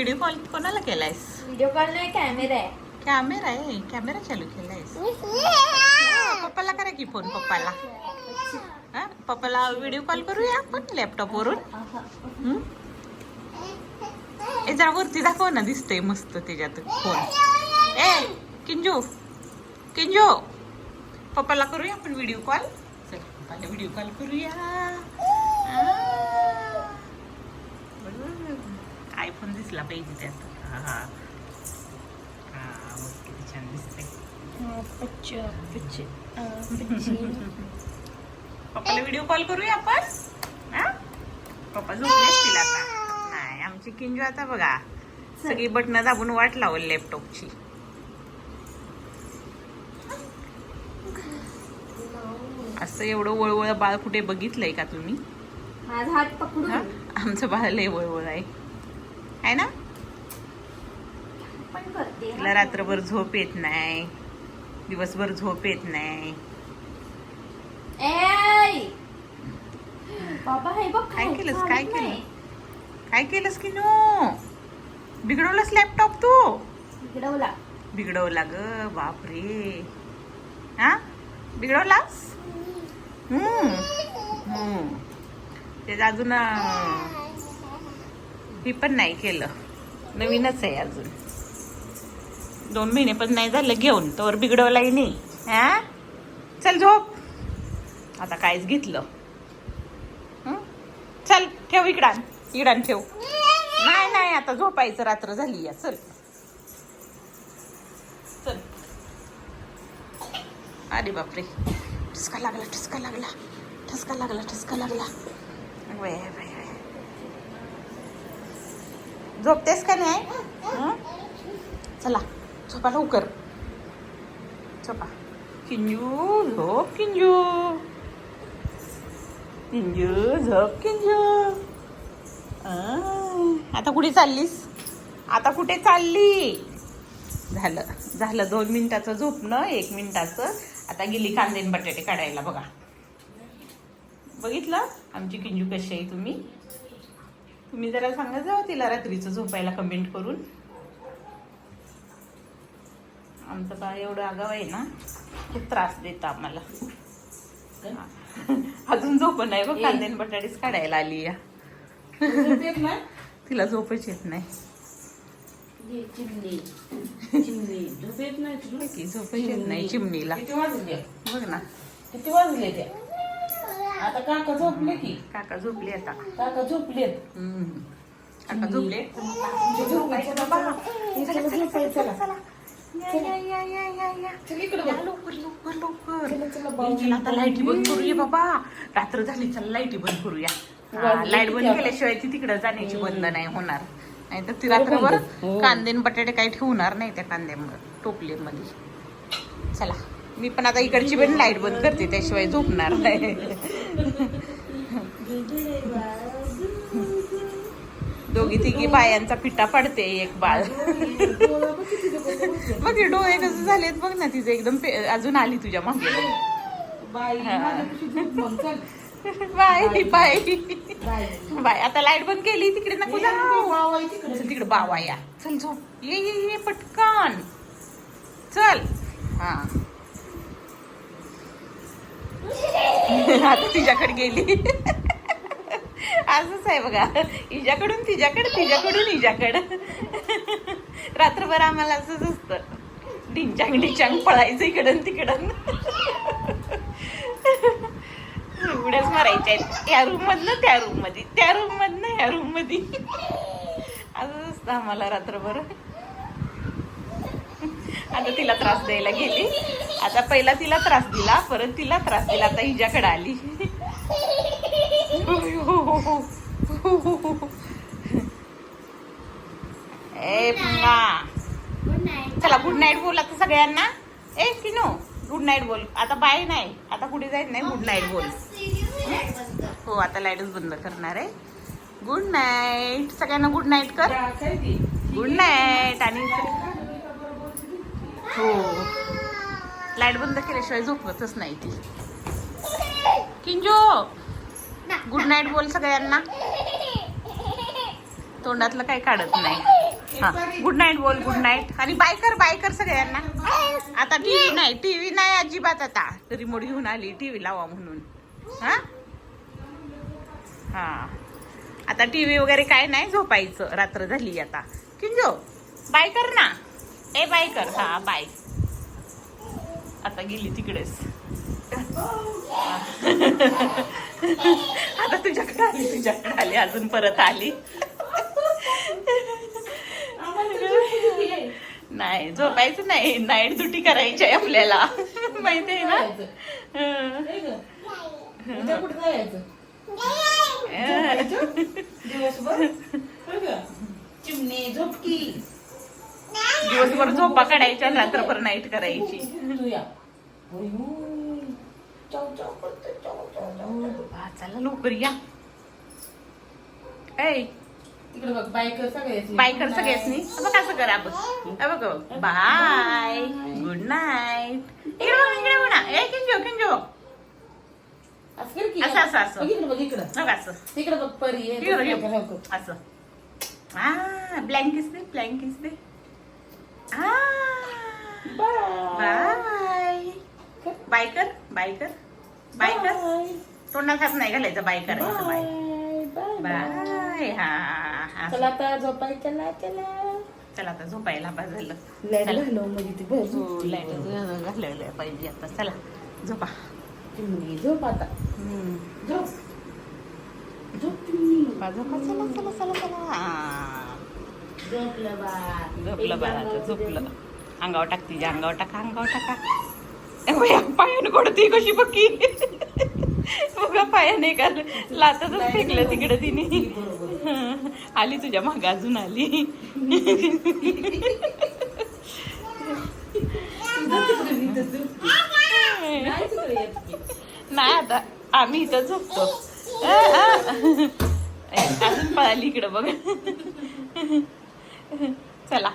Video call कोणाला केलायस? Video call नाही कॅमेरा आहे. कॅमेरा आहे? कॅमेरा चालू केलायस? पप्पाला करा की फोन पप्पाला. हा पप्पाला व्हिडिओ कॉल करूया आपण लॅपटॉप वरून? हम्म? ए जरा वरती दाखव ना दिसतंय मस्त त्याच्यात फोन ए किंजू किंजू. पप्पाला करूया आपण व्हिडिओ कॉल चल पप्पाला व्हिडिओ कॉल करूया. आयफोन दिसला पाहिजे त्यात. हा. हा हा, बघ किती छान दिसतंय पप्पाला व्हिडिओ कॉल करूया आपण? हा? पप्पा झोपले असतील आता. नाही आमची किंजू आता बघा सगळी बटणं दाबून वाट लावल लॅपटॉपची असं एवढं वळवळ बाळ कुठे बघितलंय का तुम्ही? माझा हात पकडून. हा? आमचं बाळ लय वळवळ आहे. आहे ना? तिला रात्रभर झोप येत नाही. दिवसभर झोप येत नाही. हे काय केलंस? काय. केलं? काय केलंस की नो बिघडवलंस लॅपटॉप तू? बिघडवला. बिघडवला ग बापरे. हा? बिघडवलास? हम्म. हम्म. ते अजून हे पण नाही केलं. नवीनच आहे अजून. दोन महिने पण नाही झालं घेऊन. तोवर बिघडवलाही नाही. हा? चल झोप. आता कायच घेतलं? चल ठेव इकडान इकडान ठेव. नाही नाही आता झोपायचं. रात्र झाली या चल. चल. अरे बापरे. ठसका लागला ठसका लागला. ठसका लागला ठसका लागला. वय, वय. झोपतेस का नाही चला झोपा लवकर. झोपा. किंजू झोप किंजू. किंजू झोप किंजू. आता कुठे चाललीस? आता कुठे चालली? झालं झालं दोन मिनिटाचं झोपणं एक मिनिटाचं. आता गेली कांदे बटाटे काढायला बघा. बघितलं? आमची किंजू कशी आहे तुम्ही? तुम्ही जरा सांगा जाऊ तिला रात्रीचं झोपायला कमेंट करून. आमचं बाळ एवढं आगाव आहे ना खूप त्रास देतं आम्हाला. अजून झोप नाही बघ कांदे बटाटेच काढायला आली या. तिला झोपच येत नाही. झोपच येत नाही चिमणीला. बघ ना. किती वाजले ते? आता काका झोपले की. काका झोपली आता. काका झोपलेत. काका झोपले. चला, आता लाईटी बंद करूया बाबा. रात्र झाली चला लाईटी बंद करूया. लाइट बंद? केल्याशिवाय ती तिकडे जाण्याची बंद नाही होणार. नाही तर ती रात्रभर हो. कांदे आणि बटाटे काही ठेवणार नाही त्या कांद्यामध्ये टोपलीमध्ये. चला. मी पण आता इकडची पण लाइट बंद करते त्याशिवाय झोपणार नाही. दोघी तिघी बायांचा पिटा पडते एक बाळ. बघ हे डोळे कसं झालेत बघ ना तिचे एकदम अजून आली तुझ्या मागे. मग बाय बाय बाई बाय आता लाइट बंद केली तिकडे नको. चल तिकडे बावा या. चल झोप. ये ये ये पटकन. चल. हा. आता तिच्याकडे गेली. असंच आहे बघा. हिच्याकडून तिच्याकडे तिच्याकडून हिच्याकडं. रात्रभर आम्हाला असंच असतं. डिंचांग डिंचांग पळायचं इकडं तिकडं. उड्याच मारायच्या आहेत. या रूम मधनं त्या रूममध्ये त्या रूम मधनं ह्या रूममध्ये असंच असतं आम्हाला रात्रभर. आता तिला त्रास द्यायला गेली. आता पहिला तिला त्रास दिला परत तिला त्रास दिला. आता हिच्याकडे आली. ए चला गुड नाईट बोल आता सगळ्यांना. ए किनो गुड नाईट बोल. आता बाय नाही. आता कुठे जायचं नाही? गुड नाईट बोल. हो आता लाईटच बंद करणार आहे. गुड नाईट सगळ्यांना गुड नाईट कर? गुड नाईट आणि हो. लाइट बंद केल्याशिवाय झोपतच नाही ती. किंजो गुड नाईट बोल सगळ्यांना. तोंडातलं काही काढत नाही. हा गुड नाईट बोल गुड नाईट आणि बाय कर बाय कर सगळ्यांना. आता टी व्ही नाही टी व्ही नाही अजिबात आता. रिमोट घेऊन आली टी व्ही लावा म्हणून. हा? हां. आता टीव्ही वगैरे काय नाही झोपायचं. रात्र झाली आता. किंजो बाय कर ना. ए बाय कर. हा बाय. आता गेली तिकडेच. आता तुझ्याकडे आली तुझ्याकडे आली अजून परत आली. नाही झोपायचं नाही. नाईट ड्युटी करायची आहे आपल्याला. माहिती आहे ना. दिवसभर? चिमणी झोपकी. दिवसभर झोपा काढायच्या रात्रभर नाईट करायची. चला लवकर या. ऐ तिकडे बघ बायकर सगळ्याची बाय कर सगळ्यासनी बघ असं करा बघ. बघ बाय गुड नाईट इकडे बघ इकडे ना. ए किंजो किंजो. असं असं, असं, इकडे बघ इकडं. बघ असं. तिकडे बघ परी. असं. हा ब्लँकिस दे ब्लँकिस दे बाय बाय कर बाय कर बाय कर तोंडात हात नाही घालायचं बाय करायचं बाय बाय हा चला आता झोपाय चला चला चला आता झोपायला बस झालं. लाइट. घालव म्हणजे ती हो लाइट पाहिजे आता. चला झोपा. चिमणी झोप आता. झोप. झोप चिमणी झोपा झोपा चला चला चला चला. झोपलं बा झोपलं. अंगावर टाक तिच्या अंगावर टाका अंगावर टाका. पायानं कोणती कशी बघी बघा पायाने का? लातातच फेकलं तिकडे तिने. आली तुझ्या माग अजून आली. नाही आता आम्ही इथं झोपतो. अजून पळाली इकडं बघ. चला